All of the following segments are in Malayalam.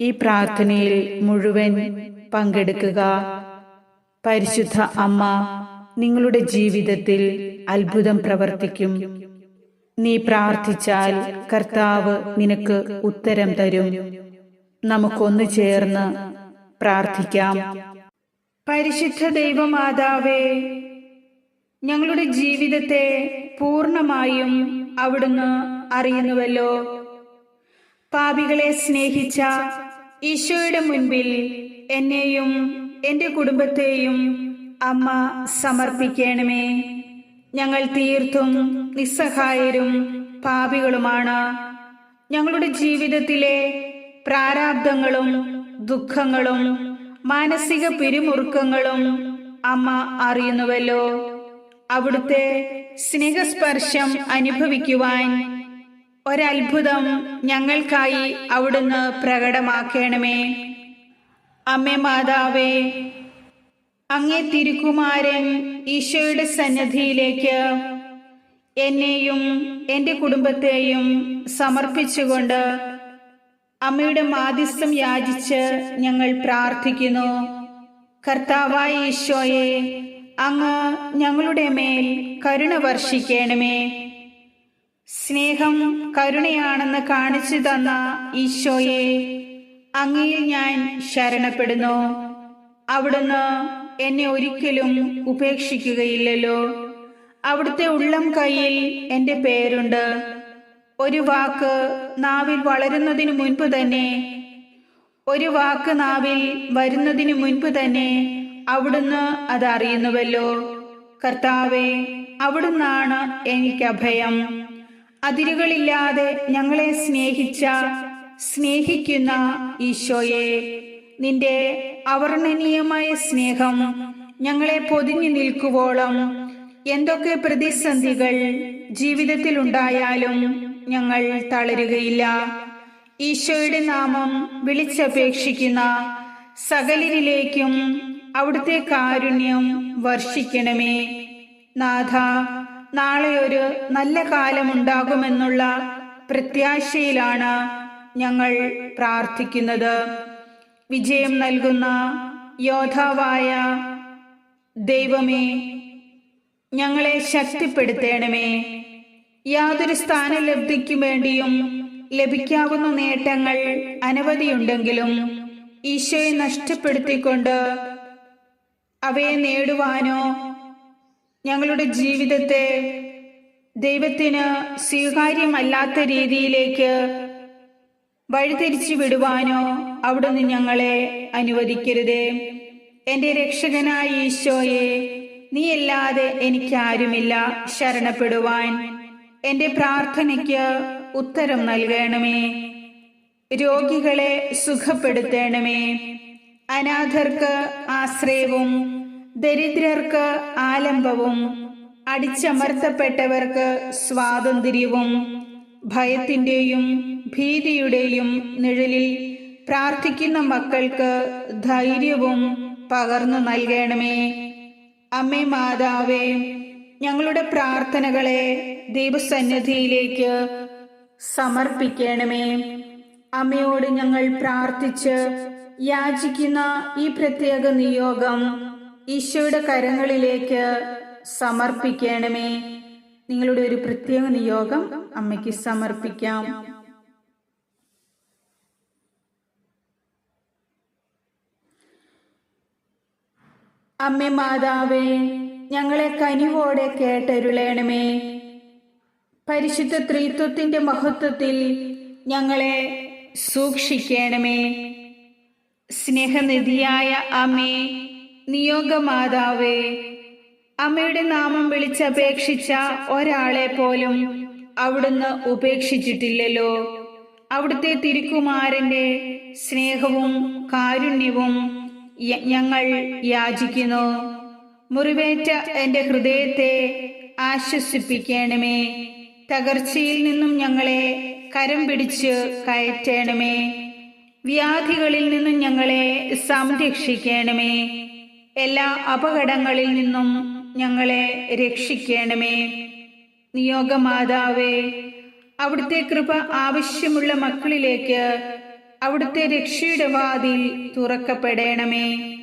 ഈ പ്രാർത്ഥനയിൽ മുഴുവൻ പങ്കെടുക്കുക. പരിശുദ്ധ അമ്മ നിങ്ങളുടെ ജീവിതത്തിൽ അത്ഭുതം പ്രവർത്തിക്കും. നീ പ്രാർത്ഥിച്ചാൽ കർത്താവ് നിനക്ക് ഉത്തരം തരും. നമുക്കൊന്ന് ചേർന്ന് പ്രാർത്ഥിക്കാം. പരിശുദ്ധ ദൈവമാതാവേ ഞങ്ങളുടെ ജീവിതത്തെ പൂർണമായും അവിടുന്ന് അറിയുന്നുവല്ലോ. പാപികളെ സ്നേഹിച്ച ഈശോയുടെ മുൻപിൽ എന്നെയും എന്റെ കുടുംബത്തെയും അമ്മ സമർപ്പിക്കണമേ. ഞങ്ങൾ തീർത്തും നിസ്സഹായരും പാപികളുമാണ്. ഞങ്ങളുടെ ജീവിതത്തിലെ പ്രാരാബ്ദങ്ങളും ദുഃഖങ്ങളും മാനസിക പിരിമുറുക്കങ്ങളും അമ്മ അറിയുന്നുവല്ലോ. അവിടുത്തെ സ്നേഹസ്പർശം അനുഭവിക്കുവാൻ ഒരത്ഭുതം ഞങ്ങൾക്കായി അവിടുന്ന് പ്രകടമാക്കണമേ. അമ്മേ മാതാവേ അങ്ങേ തിരുക്കുമാരൻ ഈശോയുടെ സന്നദ്ധിയിലേക്ക് എന്നെയും എന്റെ കുടുംബത്തെയും സമർപ്പിച്ചുകൊണ്ട് അമ്മയുടെ മാധ്യസ്ഥം യാചിച്ച് ഞങ്ങൾ പ്രാർത്ഥിക്കുന്നു. കർത്താവായ ഈശോയെ അങ്ങ് ഞങ്ങളുടെ മേൽ കരുണ വർഷിക്കണമേ. സ്നേഹം കരുണയാണെന്ന് കാണിച്ചു തന്ന ഈശോയെ അങ്ങയിൽ ഞാൻ ശരണപ്പെടുന്നു. അവിടുന്ന് എന്നെ ഒരിക്കലും ഉപേക്ഷിക്കുകയില്ലല്ലോ. അവിടുത്തെ ഉള്ളം കയ്യിൽ എന്റെ പേരുണ്ട്. ഒരു വാക്ക് നാവിൽ വളരുന്നതിന് മുൻപ് തന്നെ ഒരു വാക്ക് നാവിൽ വരുന്നതിന് മുൻപ് തന്നെ അവിടുന്ന് അതറിയുന്നുവല്ലോ. കർത്താവെ അവിടുന്നാണ് എനിക്ക് അഭയം. അതിരുകളില്ലാതെ ഞങ്ങളെ സ്നേഹിച്ച സ്നേഹിക്കുന്ന ഈശോയെ നിന്റെ അവർണനീയമായ സ്നേഹം ഞങ്ങളെ പൊതിഞ്ഞു നിൽക്കുവോളം എന്തൊക്കെ പ്രതിസന്ധികൾ ജീവിതത്തിൽ ഉണ്ടായാലും ഞങ്ങൾ തളരുകയില്ല. ഈശോയുടെ നാമം വിളിച്ചപേക്ഷിക്കുന്ന സകലരിലേക്കും അവിടുത്തെ കാരുണ്യം വർഷിക്കണമേ. നാഥ നാളെ ഒരു നല്ല കാലമുണ്ടാകുമെന്നുള്ള പ്രത്യാശയിലാണ് ഞങ്ങൾ പ്രാർത്ഥിക്കുന്നത്. വിജയം നൽകുന്ന യോദ്ധാവായ ദൈവമേ ഞങ്ങളെ ശക്തിപ്പെടുത്തേണമേ. യാതൊരു സ്ഥാനലബ്ധിക്കു വേണ്ടിയും ലഭിക്കാവുന്ന നേട്ടങ്ങൾ അനവധിയുണ്ടെങ്കിലും ഈശോയെ നഷ്ടപ്പെടുത്തിക്കൊണ്ട് അവയെ നേടുവാനോ ഞങ്ങളുടെ ജീവിതത്തെ ദൈവത്തിന് സ്വീകാര്യമല്ലാത്ത രീതിയിലേക്ക് വഴിതിരിച്ചു വിടുവാനോ അവിടുന്ന് ഞങ്ങളെ അനുവദിക്കരുതേ. എന്റെ രക്ഷകനായ ഈശോയെ നീയല്ലാതെ എനിക്കാരുമില്ല. ശരണപ്പെടുവാൻ എന്റെ പ്രാർത്ഥനയ്ക്ക് ഉത്തരം നൽകണമേ. രോഗികളെ സുഖപ്പെടുത്തണമേ. അനാഥർക്ക് ആശ്രയവും ദരിദ്രർക്ക് ആലംബവും അടിച്ചമർത്തപ്പെട്ടവർക്ക് സ്വാതന്ത്ര്യവും ഭയത്തിന്റെയും ഭീതിയുടെയും നിഴലിൽ പ്രാർത്ഥിക്കുന്ന മക്കൾക്ക് ധൈര്യവും പകർന്നു നൽകണമേ. അമ്മേ മാതാവേ ഞങ്ങളുടെ പ്രാർത്ഥനകളെ ദൈവസന്നിധിയിലേക്ക് സമർപ്പിക്കണമേ. അമ്മയോട് ഞങ്ങൾ പ്രാർത്ഥിച്ച് യാചിക്കുന്ന ഈ പ്രത്യേക നിയോഗം ഈശോയുടെ കരങ്ങളിലേക്ക് സമർപ്പിക്കണമേ. നിങ്ങളുടെ ഒരു പ്രത്യേക നിയോഗം അമ്മയ്ക്ക് സമർപ്പിക്കാം. അമ്മ മാതാവേ ഞങ്ങളെ കനിവോടെ കേട്ടരുളേണമേ. പരിശുദ്ധ ത്രിത്വത്തിന്റെ മഹത്വത്തിൽ ഞങ്ങളെ സൂക്ഷിക്കണമേ. സ്നേഹനിധിയായ അമ്മേ നിയോഗമാതാവേ അമ്മയുടെ നാമം വിളിച്ചപേക്ഷിച്ച ഒരാളെ പോലും അവിടുന്ന് ഉപേക്ഷിച്ചിട്ടില്ലല്ലോ. അവിടുത്തെ തിരുക്കുമാരന്റെ സ്നേഹവും കാരുണ്യവും ഞങ്ങൾ യാചിക്കുന്നു. മുറിവേറ്റ എന്റെ ഹൃദയത്തെ ആശ്വസിപ്പിക്കണമേ. തകർച്ചയിൽ നിന്നും ഞങ്ങളെ കരം പിടിച്ച് കയറ്റണമേ. വ്യാധികളിൽ നിന്നും ഞങ്ങളെ സംരക്ഷിക്കണമേ. എല്ലാ അപകടങ്ങളിൽ നിന്നും ഞങ്ങളെ രക്ഷിക്കണമേ. നിയോഗമാതാവേ അവിടുത്തെ കൃപ ആവശ്യമുള്ള മക്കളിലേക്ക് അവിടുത്തെ രക്ഷയുടെ വാതിൽ തുറക്കപ്പെടണമേ.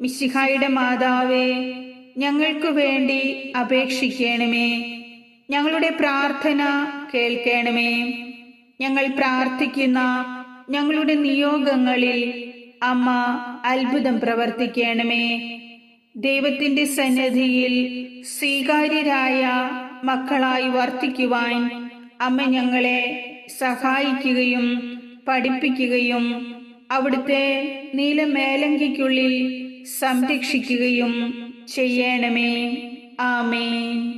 മിശിഹായുടെ മാതാവേ ഞങ്ങൾക്കു വേണ്ടി അപേക്ഷിക്കണമേ. ഞങ്ങളുടെ പ്രാർത്ഥന കേൾക്കണമേ. ഞങ്ങൾ പ്രാർത്ഥിക്കുന്ന ഞങ്ങളുടെ നിയോഗങ്ങളിൽ അമ്മ അത്ഭുതം പ്രവർത്തിക്കണമേ. ദൈവത്തിന്റെ സന്നിധിയിൽ സ്വീകാര്യരായ മക്കളായി വർത്തിക്കുവാൻ അമ്മ ഞങ്ങളെ സഹായിക്കുകയും പഠിപ്പിക്കുകയും അവിടുത്തെ നീലമേലങ്കിക്കുള്ളിൽ സംരക്ഷിക്കുകയും ചെയ്യണമേ. ആമേൻ.